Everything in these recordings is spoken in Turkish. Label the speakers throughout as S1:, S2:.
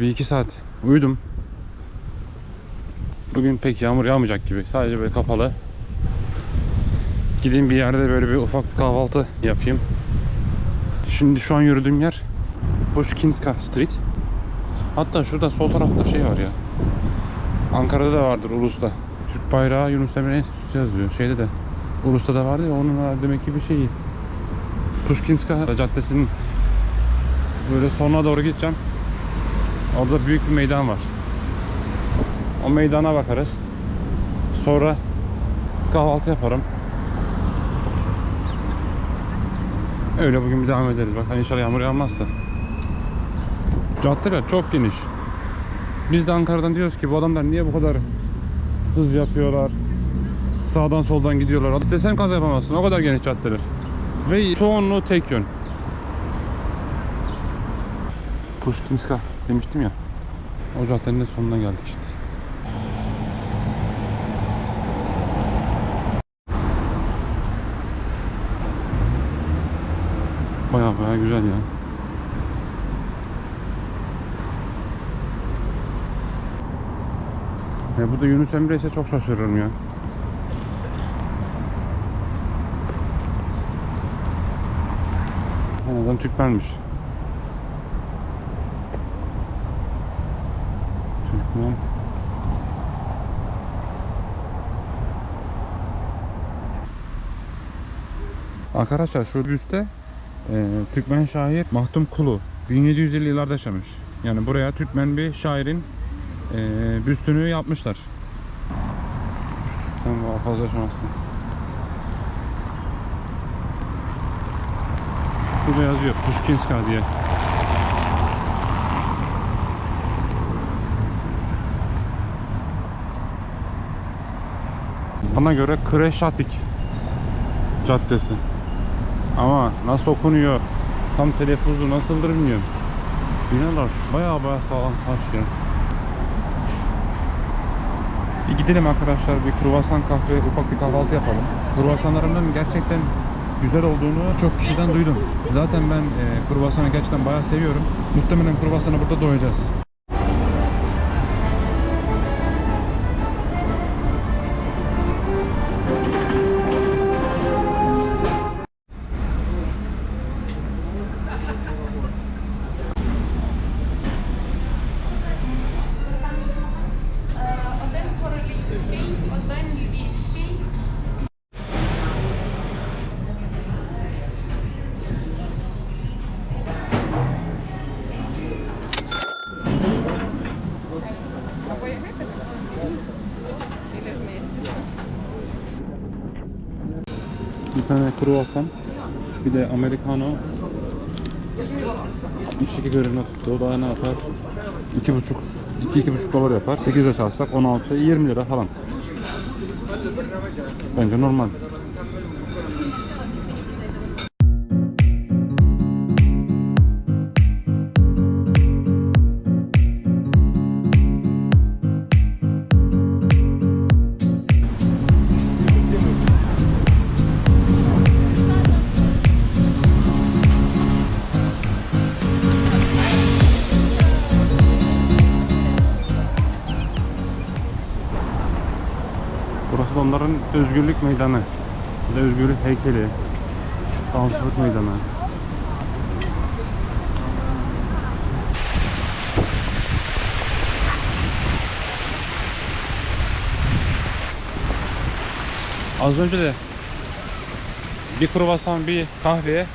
S1: Bir iki saat uyudum. Bugün pek yağmur yağmayacak gibi. Sadece böyle kapalı. Gideyim bir yerde böyle bir ufak bir kahvaltı yapayım. Şimdi şu an yürüdüğüm yer Pushkinska Street. Hatta şurada sol tarafta şey var ya. Ankara'da da vardır Ulus'ta. Türk bayrağı Yunus Emre Enstitüsü yazıyor. Şeyde de Ulus'ta da vardı ya onun demek ki bir şeyi. Pushkinska Caddesi'nin böyle sonuna doğru gideceğim. Orada büyük bir meydan var. O meydana bakarız. Sonra kahvaltı yaparım. Öyle bugün bir devam ederiz. Bak inşallah yağmur yağmazsa. Caddeler çok geniş. Biz de Ankara'dan diyoruz ki bu adamlar niye bu kadar hız yapıyorlar? Sağdan soldan gidiyorlar. İstesen kaza yapamazsın. O kadar geniş caddeler. Ve çoğunluğu tek yön. Pushkinska demiştim ya. O caddenin de sonuna geldik işte. Baya baya güzel ya. Ya bu da Yunus Emre ise çok şaşırırım ya. En azından Türkmenmiş. Türkmen. Arkadaşlar şu büste e, Türkmen şair Mahdum Kulu 1750 yıllarda yaşamış. Yani buraya Türkmen bir şairin e, büstünü yapmışlar. Sen fazla yaşamazsın. Şurada yazıyor Pushkinska diye. Bana göre Kreşatik Caddesi. Ama nasıl okunuyor, tam telaffuzu nasıldır bilmiyorum. Binalar bayağı bayağı sağlam taş ya. Bir gidelim arkadaşlar bir kruvasan kahve ufak bir kahvaltı yapalım. Kruvasanlarının gerçekten güzel olduğunu çok kişiden duydum. Zaten ben e, kruvasanı gerçekten bayağı seviyorum. Muhtemelen kruvasana burada doyacağız. Bir tane kruvasan, bir de americano 62 grivna tuttu. O da ne yapar? 2,5 2-2,5 dolar yapar. 8'e çarpsak 16 20 lira falan. Bence normal. Özgürlük meydanı. Bir de özgürlük heykeli. Bağımsızlık meydanı. Az önce de bir kruvasan bir kahveye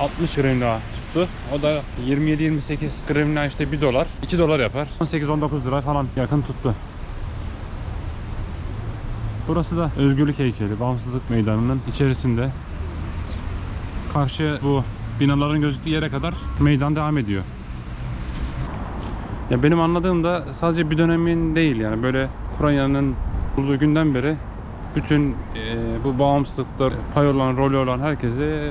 S1: 60 grivna tuttu. O da 27-28 grivna işte 1 dolar. 2 dolar yapar. 18-19 lira falan yakın tuttu. Burası da Özgürlük Heykeli, Bağımsızlık Meydanı'nın içerisinde. Karşı bu binaların gözüktüğü yere kadar meydan devam ediyor. Ya benim anladığımda sadece bir dönemin değil yani böyle Ukrayna'nın kurulduğu günden beri bütün e, bu bağımsızlıklar pay olan, rolü olan herkesi e,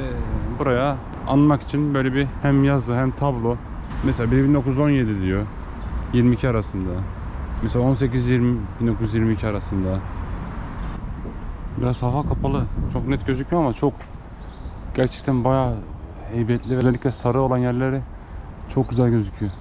S1: buraya anmak için böyle bir hem yazı hem tablo. Mesela 1917 diyor 22 arasında. Mesela 18-20 1922 arasında. Biraz hava kapalı. Çok net gözükmüyor ama çok gerçekten bayağı heybetli. Özellikle sarı olan yerleri çok güzel gözüküyor.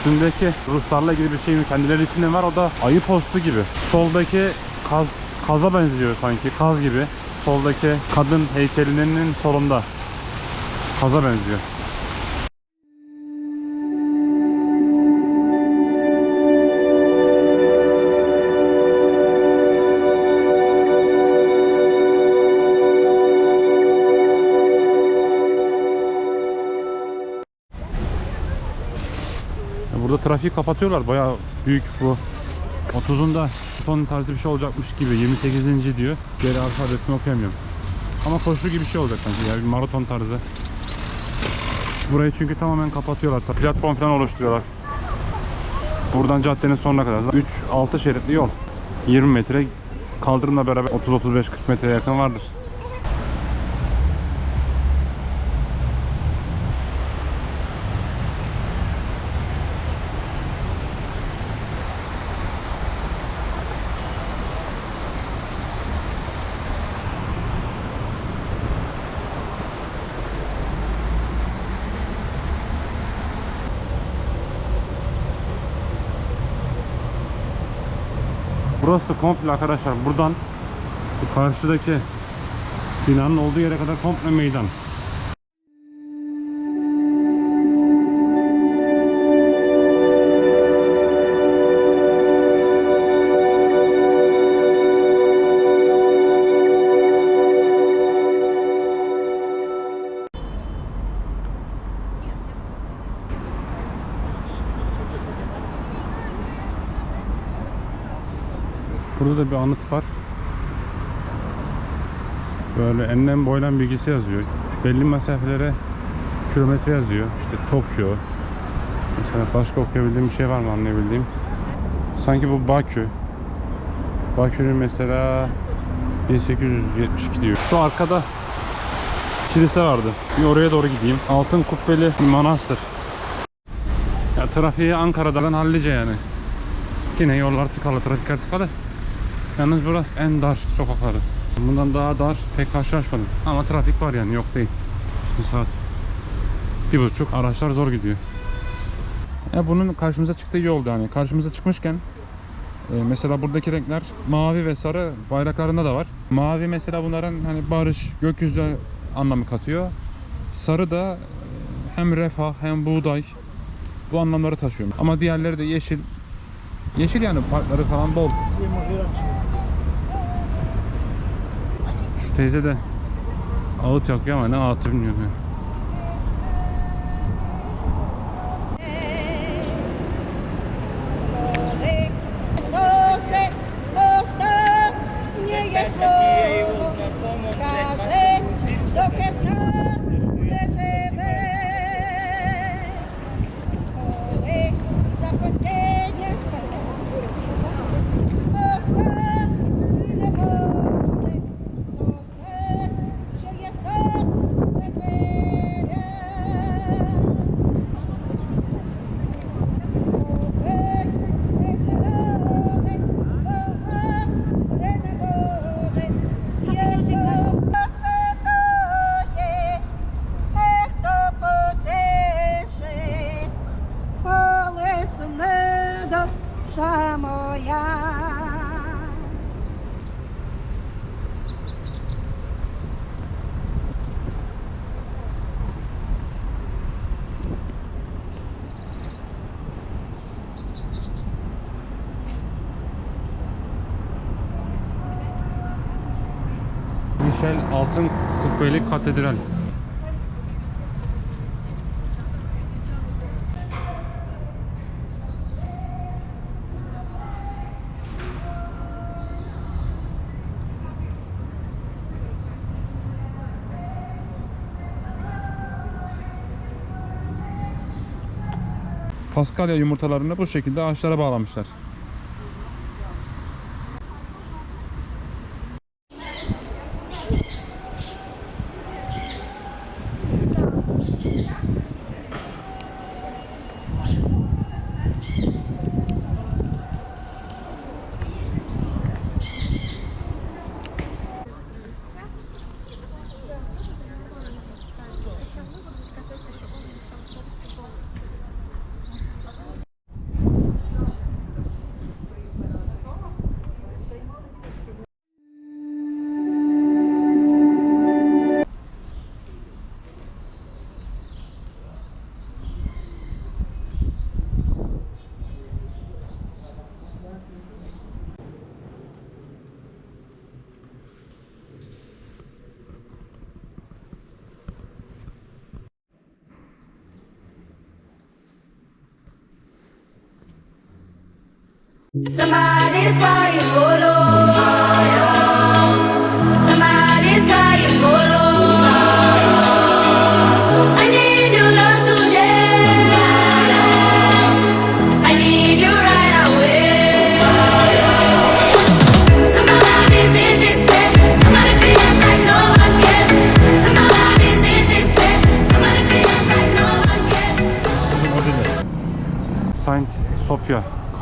S1: Üstündeki Ruslarla ilgili bir şey mi kendileri içinde var o da ayı postu gibi. Soldaki kaz kaza benziyor sanki kaz gibi. Soldaki kadın heykelinin solunda. Kaza benziyor. Burada trafiği kapatıyorlar. Bayağı büyük bu. 30'unda ton tarzı bir şey olacakmış gibi. 28. diyor. Geri alfabetini okuyamıyorum. Ama koşu gibi bir şey olacak sanki. Yani bir maraton tarzı. Burayı çünkü tamamen kapatıyorlar. Platform falan oluşturuyorlar. Buradan caddenin sonuna kadar. 3-6 şeritli yol. 20 metre kaldırımla beraber 30-35-40 metreye yakın vardır. Burası komple arkadaşlar buradan bu karşıdaki binanın olduğu yere kadar komple meydan. Bir anıt var. Böyle enlem boylam bilgisi yazıyor. Belli mesafelere kilometre yazıyor. İşte Tokyo. Mesela başka okuyabildiğim bir şey var mı anlayabildiğim? Sanki bu Bakü. Bakü'nün mesela 1872 diyor. Şu arkada kilise vardı. Bir oraya doğru gideyim. Altın kubbeli bir manastır. Ya trafiği Ankara'dan hallice yani. Yine yollar tıkalı, trafikler tıkalı. Yalnız burası en dar sokakları. Bundan daha dar pek karşılaşmadım. Ama trafik var yani yok değil. Şimdi saat bir buçuk araçlar zor gidiyor. Ya bunun karşımıza çıktığı iyi oldu yani. Karşımıza çıkmışken e, mesela buradaki renkler mavi ve sarı bayraklarında da var. Mavi mesela bunların hani barış, gökyüzü anlamı katıyor. Sarı da e, hem refah hem buğday bu anlamları taşıyor. Ama diğerleri de yeşil. Yeşil yani parkları falan bol. Teyze de ağıt yakıyor ama ne ağıtı bilmiyorum ya. Altın Kubbeli Katedral. Paskalya yumurtalarını bu şekilde ağaçlara bağlamışlar.
S2: Somebody's
S1: buying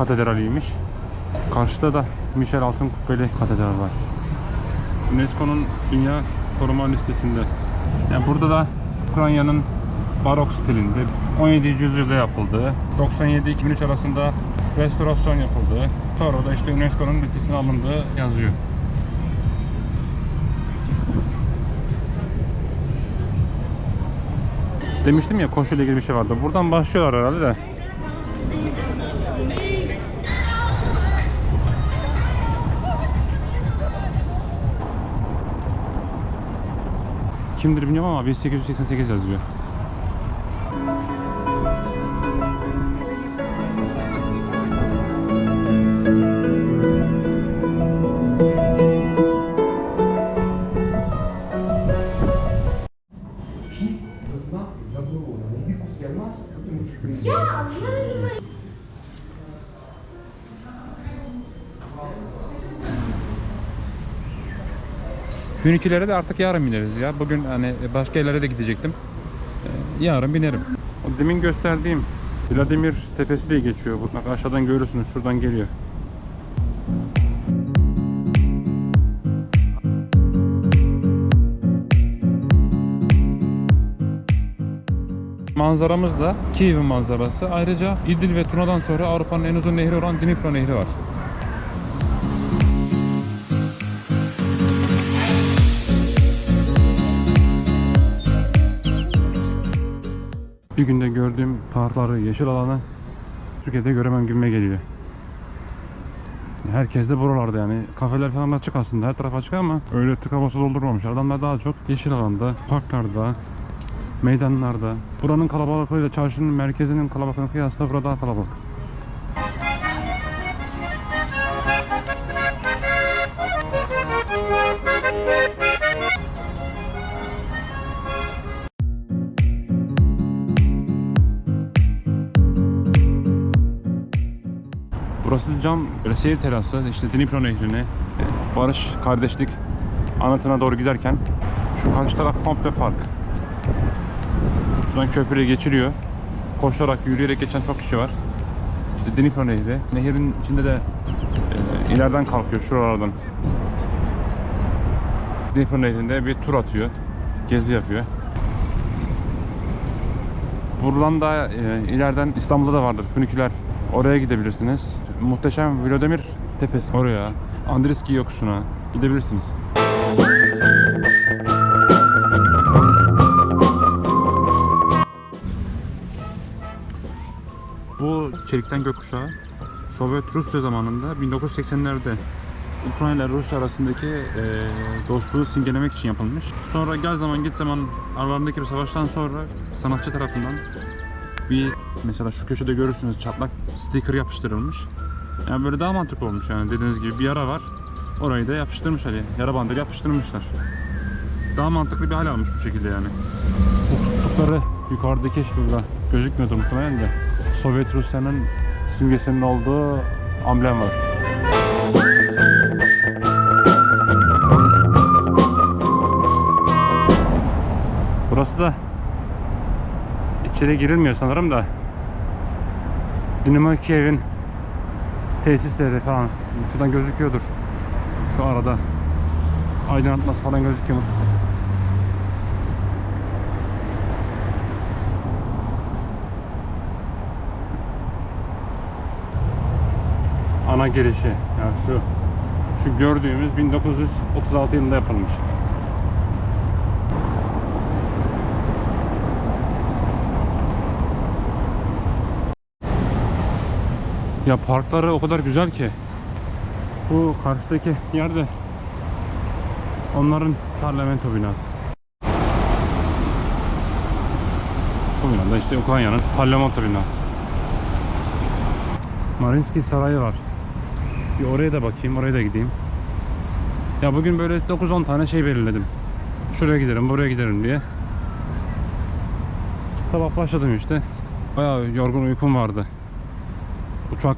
S1: Katedrali'ymiş. Karşıda da Michel Altın Kubbeli Katedral var. UNESCO'nun Dünya Koruma Listesi'nde. Yani burada da Ukrayna'nın barok stilinde 17. yüzyılda yapıldığı, 97-2003 arasında restorasyon yapıldığı, sonra da işte UNESCO'nun listesine alındığı yazıyor. Demiştim ya koşuyla ilgili bir şey vardı. Buradan başlıyorlar herhalde de. Kimdir bilmiyorum ama 1888 yazıyor. Fünikilere de artık yarın bineriz ya. Bugün hani başka yerlere de gidecektim. Ee, Yarın binerim. O demin gösterdiğim Vladimir Tepesi diye geçiyor. Bak aşağıdan görürsünüz. Şuradan geliyor. Manzaramız da Kiev'in manzarası. Ayrıca İdil ve Tuna'dan sonra Avrupa'nın en uzun nehri olan Dnipro Nehri var. Bir günde gördüğüm parkları, yeşil alanı Türkiye'de göremem gibime geliyor. Herkes de buralarda yani. Kafeler falan açık aslında. Her taraf açık ama öyle tıka basa doldurmamış. Adamlar daha çok yeşil alanda, parklarda, meydanlarda. Buranın kalabalıklığıyla çarşının merkezinin kalabalıklığına kıyasla burada daha kalabalık. Seyir terası işte Dnipro Nehri'ne barış, kardeşlik anıtına doğru giderken şu karşı taraf komple park. Şuradan köprüye geçiliyor. Koşarak, yürüyerek geçen çok kişi var. İşte Dnipro Nehri. Nehrin içinde de e, ileriden kalkıyor şuralardan. Dnipro Nehri'nde bir tur atıyor. Gezi yapıyor. Buradan da e, ileriden İstanbul'da da vardır füniküler. Oraya gidebilirsiniz. Muhteşem Vladimir Tepesi. Oraya. Andriski yokuşuna gidebilirsiniz. Bu çelikten gökkuşağı Sovyet Rusya zamanında 1980'lerde Ukrayna ile Rusya arasındaki e, dostluğu simgelemek için yapılmış. Sonra gel zaman git zaman aralarındaki bir savaştan sonra sanatçı tarafından bir mesela şu köşede görürsünüz çatlak sticker yapıştırılmış. Yani böyle daha mantıklı olmuş yani dediğiniz gibi bir yara var. Orayı da yapıştırmış hani yara bandı yapıştırmışlar. Daha mantıklı bir hal almış bu şekilde yani. Bu tuttukları yukarıdaki şurada gözükmüyordur muhtemelen de Sovyet Rusya'nın simgesinin olduğu amblem var. Burası da içeri girilmiyor sanırım da Dinamo Kiev'in tesisleri falan şuradan gözüküyordur. Şu arada aydınlatması falan gözüküyor? Ana girişi. Yani şu şu gördüğümüz 1936 yılında yapılmış. Ya parkları o kadar güzel ki. Bu karşıdaki yerde onların parlamento binası. Bu binada işte Ukrayna'nın parlamento binası. Marinski Sarayı var. Bir oraya da bakayım, oraya da gideyim. Ya bugün böyle 9-10 tane şey belirledim. Şuraya giderim, buraya giderim diye. Sabah başladım işte. Bayağı yorgun uykum vardı. Uçak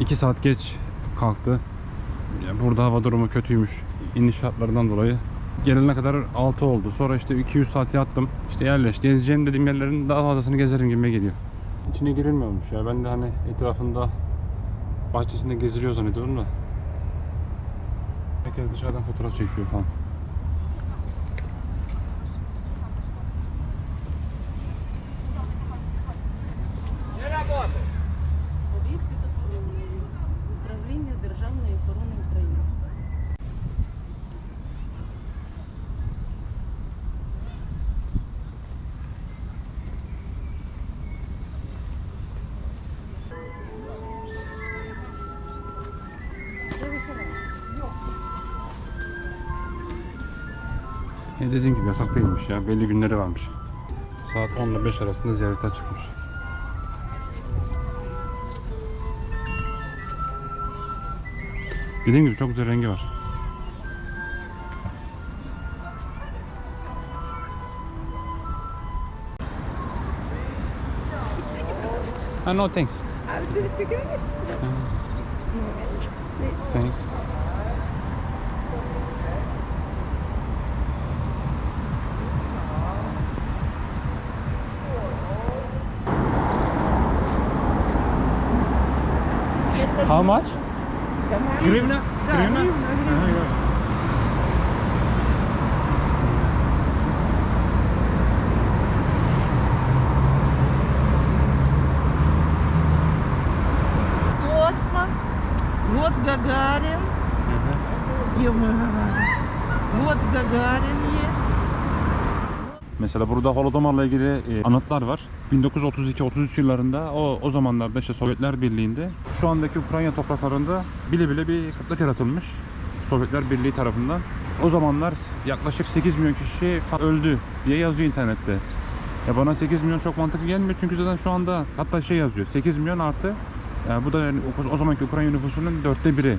S1: 2 saat geç kalktı. Burada hava durumu kötüymüş. İniş şartlarından dolayı. Gelene kadar 6 oldu. Sonra işte 200 saat yattım. İşte yerleşti. Gezeceğim dediğim yerlerin daha fazlasını gezerim gibi geliyor. İçine girilmiyormuş ya. Ben de hani etrafında bahçesinde geziliyor zannediyordum da. Herkes dışarıdan fotoğraf çekiyor falan. Yasak değilmiş ya. Belli günleri varmış. Saat 10 ile 5 arasında ziyarete çıkmış. Dediğim gibi çok güzel rengi var. Ah, no thanks.
S3: Do you speak English?
S1: Thanks. How much? Гривна? Да, гривна?
S4: Космос, вот Гагарин, вот Гагарин,
S1: Mesela burada Holodomar'la ilgili e, anıtlar var. 1932-33 yıllarında o o zamanlarda işte Sovyetler Birliği'nde şu andaki Ukrayna topraklarında bile bile bir kıtlık yaratılmış Sovyetler Birliği tarafından. O zamanlar yaklaşık 8 milyon kişi öldü diye yazıyor internette. Ya bana 8 milyon çok mantıklı gelmiyor çünkü zaten şu anda hatta şey yazıyor 8 milyon artı yani bu da yani o, o zamanki Ukrayna nüfusunun dörtte biri.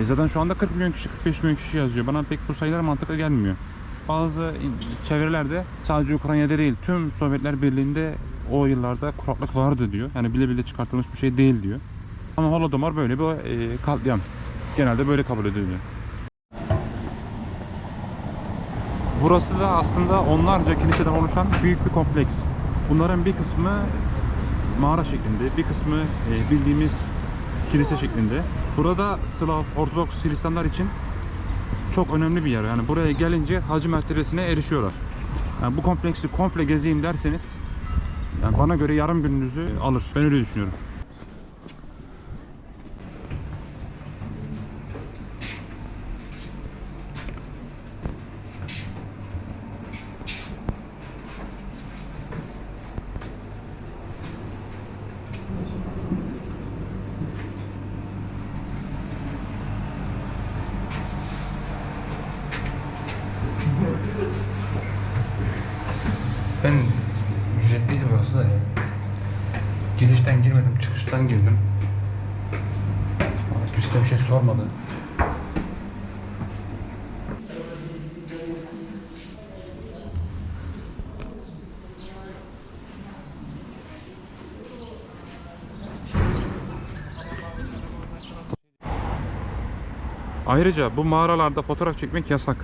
S1: E zaten şu anda 40 milyon kişi 45 milyon kişi yazıyor. Bana pek bu sayılar mantıklı gelmiyor. Bazı çevrelerde sadece Ukrayna'da değil tüm Sovyetler Birliği'nde o yıllarda kuraklık vardı diyor. Yani bile bile çıkartılmış bir şey değil diyor. Ama Holodomor böyle bir e, katliam. Genelde böyle kabul ediliyor. Burası da aslında onlarca kiliseden oluşan büyük bir kompleks. Bunların bir kısmı mağara şeklinde, bir kısmı e, bildiğimiz kilise şeklinde. Burada Slav, Ortodoks Hristiyanlar için çok önemli bir yer. Yani buraya gelince hacı mertebesine erişiyorlar. Yani bu kompleksi komple gezeyim derseniz yani bana göre yarım gününüzü alır. Ben öyle düşünüyorum. Ben ücretliydi burası da ya. Girişten girmedim, çıkıştan girdim. Bana Kimse de bir şey sormadı. Ayrıca bu mağaralarda fotoğraf çekmek yasak.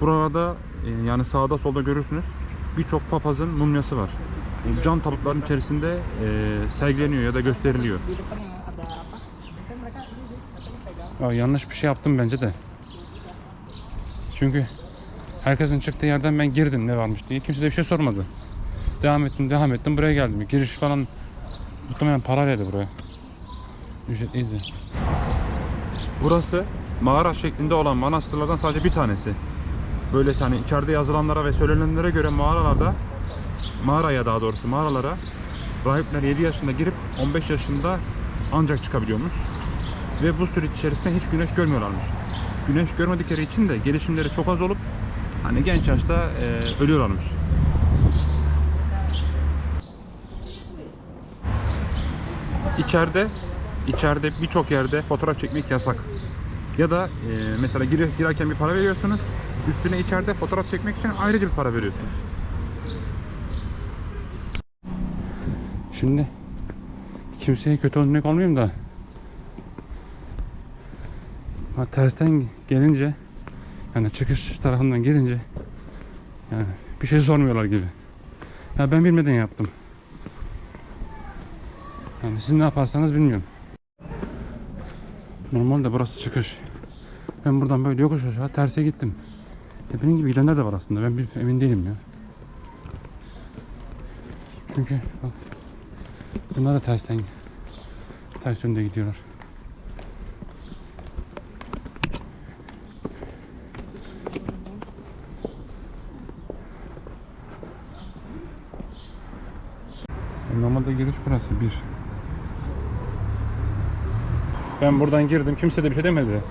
S1: Buralarda e, yani sağda solda görürsünüz birçok papazın mumyası var. Cam tabutların içerisinde e, sergileniyor ya da gösteriliyor. Ya yanlış bir şey yaptım bence de. Çünkü herkesin çıktığı yerden ben girdim ne varmış diye. Kimse de bir şey sormadı. Devam ettim, devam ettim. Buraya geldim. Giriş falan muhtemelen parayla buraya. Ücretliydi. Burası mağara şeklinde olan manastırlardan sadece bir tanesi. Böyle hani içeride yazılanlara ve söylenenlere göre mağaralarda mağaraya daha doğrusu mağaralara rahipler 7 yaşında girip 15 yaşında ancak çıkabiliyormuş. Ve bu süreç içerisinde hiç güneş görmüyorlarmış. Güneş görmedikleri için de gelişimleri çok az olup hani genç yaşta e, ölüyorlarmış. İçeride içeride birçok yerde fotoğraf çekmek yasak. Ya da e, mesela gir, girerken bir para veriyorsunuz. Üstüne içeride fotoğraf çekmek için ayrıca bir para veriyorsunuz. Şimdi kimseye kötü örnek olmayayım da ha, tersten gelince yani çıkış tarafından gelince yani bir şey sormuyorlar gibi. Ya ben bilmeden yaptım. Yani siz ne yaparsanız bilmiyorum. Normalde burası çıkış. Ben buradan böyle yokuş aşağı terse gittim. Ya benim gibi gidenler de var aslında. Ben bir, emin değilim ya. Çünkü bak bunlar da tersten ters yönde gidiyorlar. Normalde giriş burası bir. Ben buradan girdim. Kimse de bir şey demedi.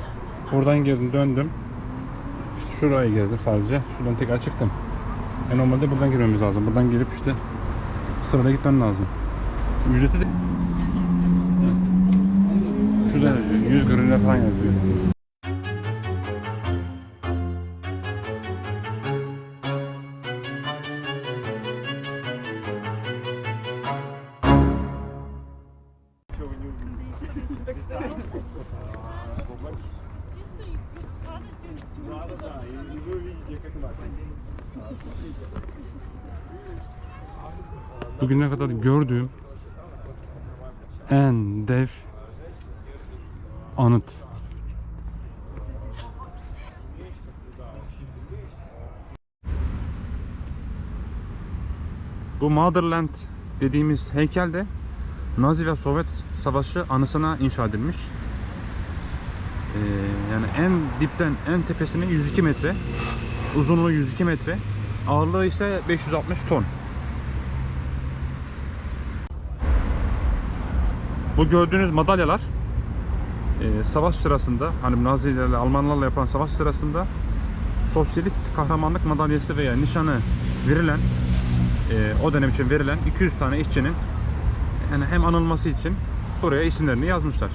S1: Buradan girdim, döndüm. İşte şurayı gezdim sadece. Şuradan tekrar çıktım. E normalde buradan girmemiz lazım. Buradan girip işte sırada gitmem lazım. Ücreti de Şurada yazıyor. 100 gırıyla falan yazıyor. Kadar gördüğüm en dev anıt. Bu Motherland dediğimiz heykel de Nazi ve Sovyet Savaşı anısına inşa edilmiş. Ee, yani en dipten en tepesine 102 metre, uzunluğu 102 metre, ağırlığı ise 560 ton. Bu gördüğünüz madalyalar e, savaş sırasında hani Nazilerle Almanlarla yapılan savaş sırasında sosyalist kahramanlık madalyası veya nişanı verilen e, o dönem için verilen 200 tane işçinin yani hem anılması için buraya isimlerini yazmışlar.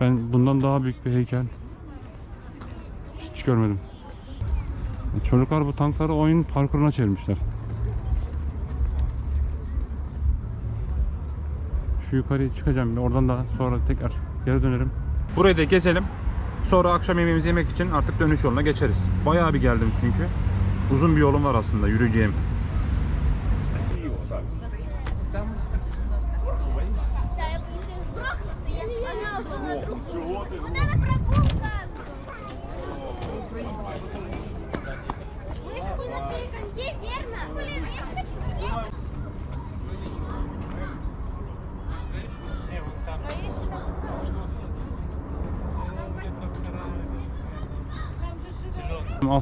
S1: Ben bundan daha büyük bir heykel hiç görmedim. Çocuklar bu tankları oyun parkuruna çevirmişler. Şu yukarıya çıkacağım. Oradan da sonra tekrar geri dönerim. Burayı da gezelim. Sonra akşam yemeğimizi yemek için artık dönüş yoluna geçeriz. Bayağı bir geldim çünkü. Uzun bir yolum var aslında yürüyeceğim.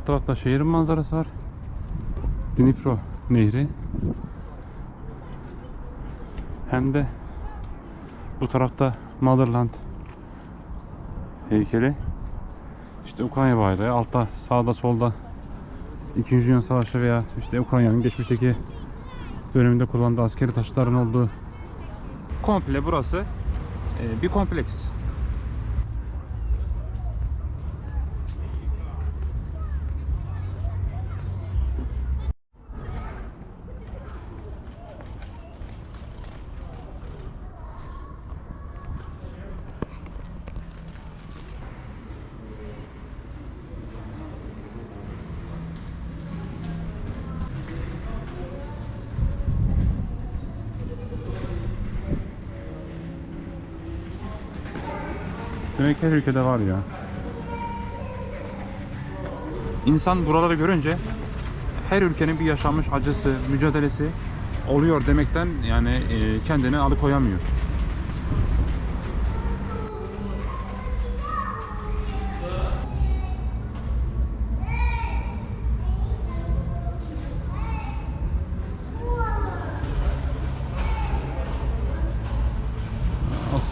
S1: Alt tarafta şehrin manzarası var. Dnipro Nehri. Hem de bu tarafta Motherland heykeli. İşte Ukrayna bayrağı. Altta sağda solda 2. Dünya Savaşı veya işte Ukrayna'nın geçmişteki döneminde kullandığı askeri taşıtların olduğu komple burası e, bir kompleks. Her ülkede var ya. İnsan buraları görünce her ülkenin bir yaşanmış acısı, mücadelesi oluyor demekten yani e, kendini alıkoyamıyor.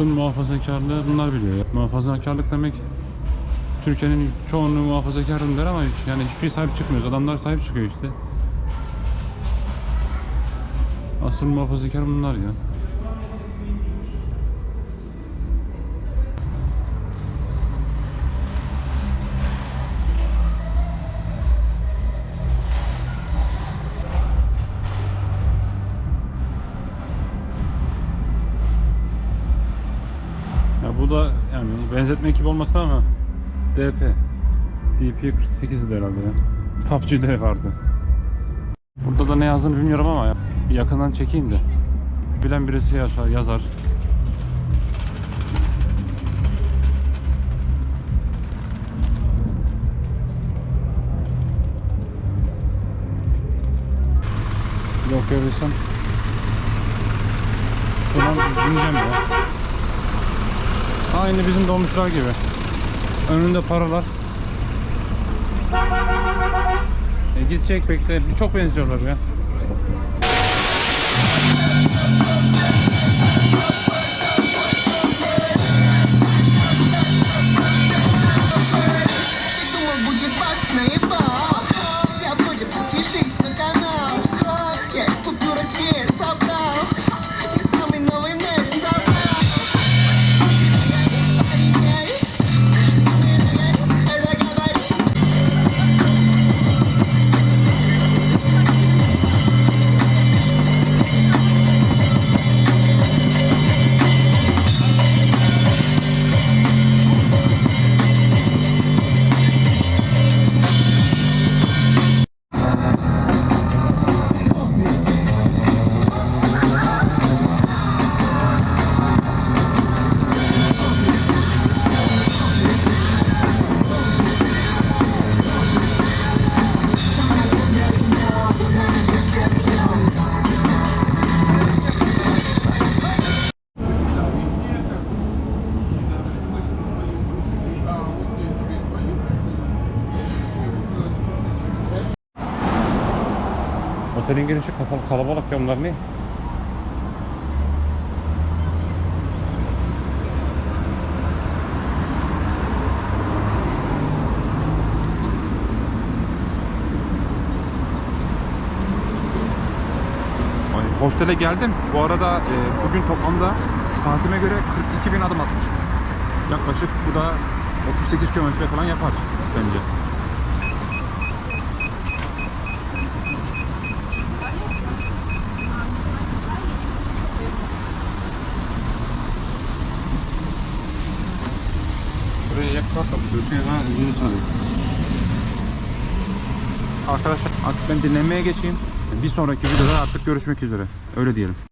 S1: Asıl muhafazakarlığı bunlar biliyor. ya. Muhafazakarlık demek
S5: Türkiye'nin çoğunluğu muhafazakarım der ama yani hiçbir şey sahip çıkmıyoruz. Adamlar sahip çıkıyor işte. Asıl muhafazakar bunlar. Ya olmasın ama DP. DP 48 de herhalde ya. PUBG'de vardı. Burada da ne yazdığını bilmiyorum ama ya. Yakından çekeyim de. Bilen birisi yazar. yazar. Yok görürsem. Ulan bineceğim ya. Aynı bizim dolmuşlar gibi. Önünde paralar. E gidecek bekle. Çok benziyorlar ya. Otelin girişi kapalı kalabalık ya onlar ne?
S1: Hostele geldim. Bu arada e, bugün toplamda saatime göre 42 bin adım atmışım. Yaklaşık bu da 38 kilometre falan yapar bence. Arkadaşlar artık ben dinlenmeye geçeyim. Bir sonraki videoda artık görüşmek üzere. Öyle diyelim.